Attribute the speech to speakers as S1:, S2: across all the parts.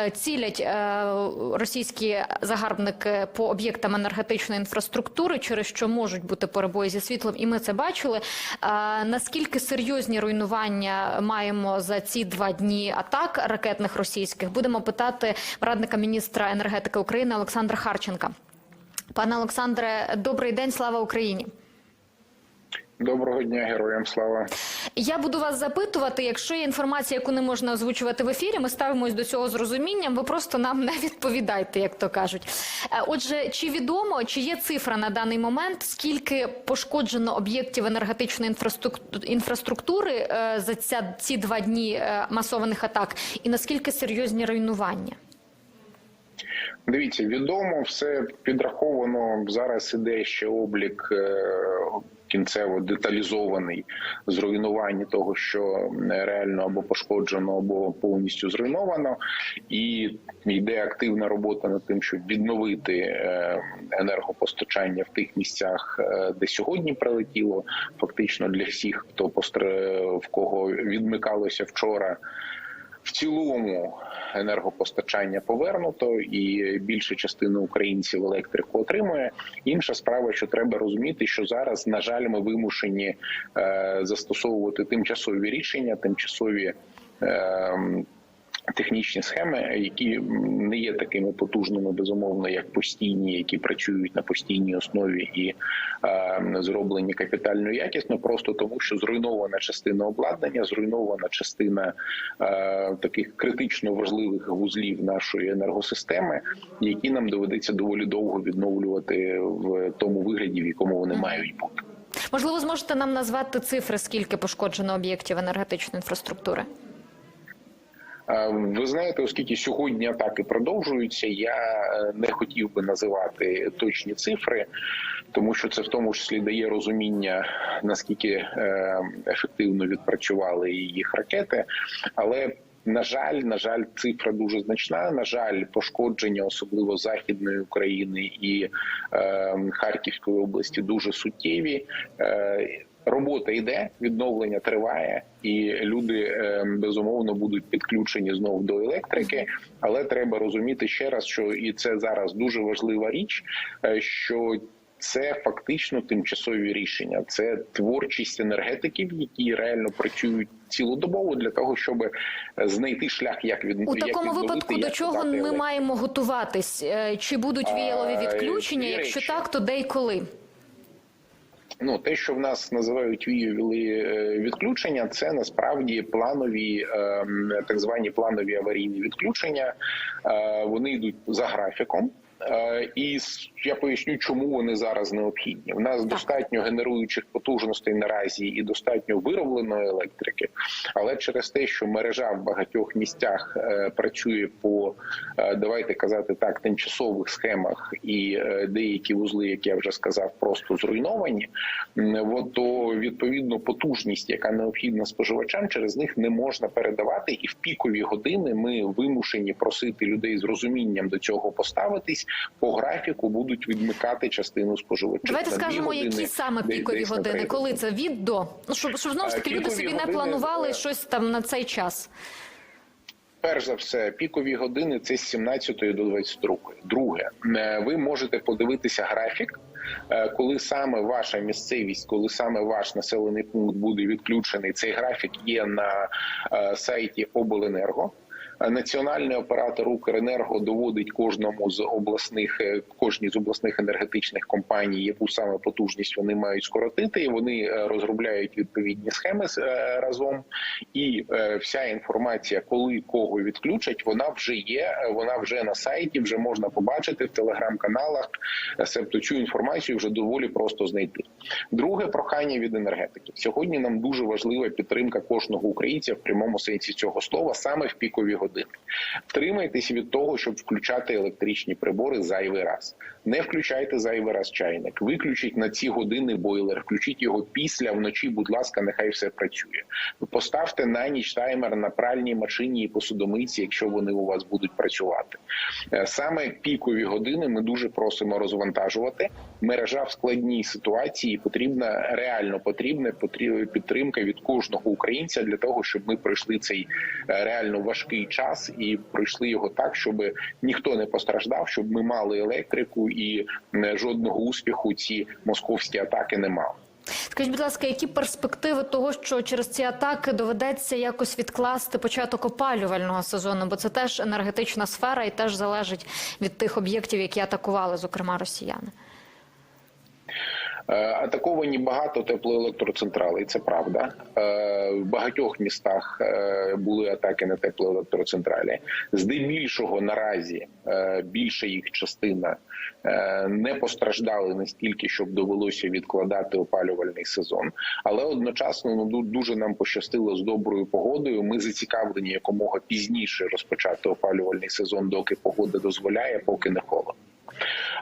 S1: Е, Цілять е, російські загарбники по об'єктам енергетичної інфраструктури, через що можуть бути перебої зі світлом, і ми це бачили. Е, Наскільки серйозні руйнування маємо за ці два дні атак ракетних російських? Будемо питати радника міністра енергетики України Олександра Харченка. Пане Олександре, добрий день, слава Україні.
S2: Доброго дня, героям слава.
S1: Я буду вас запитувати. Якщо є інформація, яку не можна озвучувати в ефірі, ми ставимось до цього з розумінням. Ви просто нам не відповідайте, як то кажуть. Е, Отже, чи відомо, чи є цифра на даний момент, скільки пошкоджено об'єктів енергетичної інфраструктури е, за ці два дні е, масованих атак, і наскільки серйозні руйнування?
S2: Дивіться, відомо, все підраховано. Зараз іде ще облік кінцево деталізований зруйнування того, що реально або пошкоджено, або повністю зруйновано, і йде активна робота над тим, щоб відновити е, енергопостачання в тих місцях, е, де сьогодні прилетіло. Фактично для всіх, хто постр... в кого відмикалося вчора. В цілому енергопостачання повернуто, і більша частина українців електрику отримує. Інша справа, що треба розуміти, що зараз, на жаль, ми вимушені е, застосовувати тимчасові рішення, тимчасові. Технічні схеми, які не є такими потужними, безумовно, як постійні, які працюють на постійній основі і е, зроблені капітально якісно, просто тому, що зруйнована частина обладнання, зруйнована частина е, таких критично важливих вузлів нашої енергосистеми, які нам доведеться доволі довго відновлювати в тому вигляді, в якому вони мають бути.
S1: Можливо, зможете нам назвати цифри, скільки пошкоджено об'єктів енергетичної інфраструктури?
S2: Е, Ви знаєте, оскільки сьогодні атаки продовжуються, я е, не хотів би називати точні цифри, тому що це в тому числі дає розуміння наскільки е, ефективно відпрацювали їх ракети, але на жаль, на жаль, цифра дуже значна. На жаль, пошкодження, особливо західної України і Харківської області, дуже суттєві. Робота йде, відновлення триває, і люди е, безумовно будуть підключені знову до електрики. Але треба розуміти ще раз, що і це зараз дуже важлива річ, е, що це фактично тимчасові рішення, це творчість енергетиків, які реально працюють цілодобово для того, щоб знайти шлях, як від
S1: У
S2: як
S1: такому
S2: відновити,
S1: випадку
S2: як
S1: до чого ми маємо готуватись? Е, Чи будуть віялові відключення?
S2: дві
S1: Якщо
S2: речі.
S1: так, то де і коли?
S2: Ну, те, що в нас називають вієві е, відключення, це насправді планові, ем, так звані планові аварійні відключення. Е, Вони йдуть за графіком. Е, І я поясню, чому вони зараз необхідні. У нас достатньо генеруючих потужностей наразі і достатньо виробленої електрики, але через те, що мережа в багатьох місцях е, працює по е, давайте казати так, тимчасових схемах, і деякі вузли, як я вже сказав, просто зруйновані. то відповідно потужність, яка необхідна споживачам, через них не можна передавати. І в пікові години ми вимушені просити людей з розумінням до цього поставитись. По графіку будуть відмикати частину споживачів.
S1: Давайте
S2: На
S1: скажемо,
S2: години,
S1: які саме пікові
S2: десь
S1: години, коли це від до ну щоб, щоб знову ж таки люди собі не планували
S2: е,
S1: щось там на цей час.
S2: Перш за все, пікові години це з 17 до 22. Друге, е, ви можете подивитися графік, е, коли саме ваша місцевість, коли саме ваш населений пункт буде відключений. Цей графік є на сайті Обленерго. Національний оператор Укренерго доводить кожному з обласних е, кожній з обласних енергетичних компаній, яку саме потужність вони мають скоротити. І Вони е, розробляють відповідні схеми е, разом. І вся інформація, коли кого відключать, вона вже є. Вона вже на сайті, вже можна побачити в телеграм-каналах. Себто цю інформацію вже доволі просто знайти. Друге прохання від енергетиків сьогодні. Нам дуже важлива підтримка кожного українця в прямому сенсі цього слова, саме в пікові години. Втримайтесь від того, щоб включати електричні прибори зайвий раз. Не включайте зайвий раз чайник. Виключіть на ці години бойлер, включіть його після вночі. Будь ласка, нехай все працює. Поставте на ніч таймер на пральній машині і посудомийці, якщо вони у вас будуть працювати. Е, Саме пікові години ми дуже просимо розвантажувати. Мережа в складній ситуації потрібна реально потрібна підтримка від кожного українця для того, щоб ми пройшли цей е, реально важкий час і пройшли його так, щоб ніхто не постраждав, щоб ми мали електрику і жодного успіху ці московські атаки не мали.
S1: Скажіть, будь ласка, які перспективи того, що через ці атаки доведеться якось відкласти початок опалювального сезону? Бо це теж енергетична сфера і теж залежить від тих об'єктів, які атакували, зокрема росіяни.
S2: Е, Атаковані багато теплоелектроцентралей, це правда. Е, В багатьох містах е, були атаки на теплоелектроцентралі. Здебільшого наразі більша їх частина не постраждали настільки, щоб довелося відкладати опалювальний сезон. Але одночасно ну дуже нам пощастило з доброю погодою. Ми зацікавлені якомога пізніше розпочати опалювальний сезон, доки погода дозволяє, поки не холодно.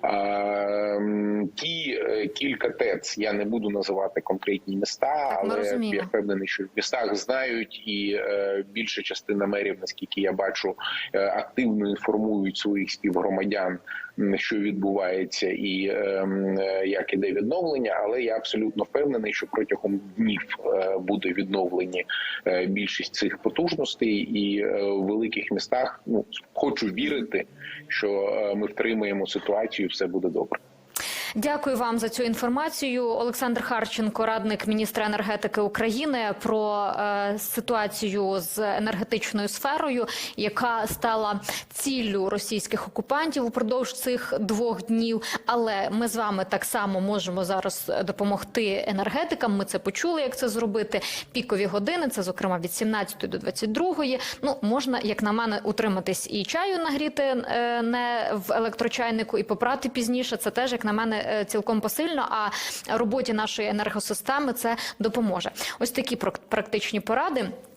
S2: А, м, Ті е, кілька ТЕЦ, я не буду називати конкретні міста, але я впевнений, що в містах знають, і е, більша частина мерів, наскільки я бачу, е, активно інформують своїх співгромадян, що відбувається, і е, м, е, як іде відновлення. Але я абсолютно впевнений, що протягом днів буде відновлені більшість цих потужностей, і в великих містах ну хочу вірити, що ми втримаємо ситуацію, все буде добре.
S1: Дякую вам за цю інформацію. Олександр Харченко, радник міністра енергетики України, про е, ситуацію з енергетичною сферою, яка стала ціллю російських окупантів упродовж цих двох днів. Але ми з вами так само можемо зараз допомогти енергетикам. Ми це почули, як це зробити. Пікові години, це зокрема від 17 до 22. Ну можна, як на мене, утриматись і чаю нагріти е, не в електрочайнику, і попрати пізніше. Це теж, як на мене, е, цілком посильно. А роботі нашої енергосистеми це допоможе. Ось такі прак- практичні поради.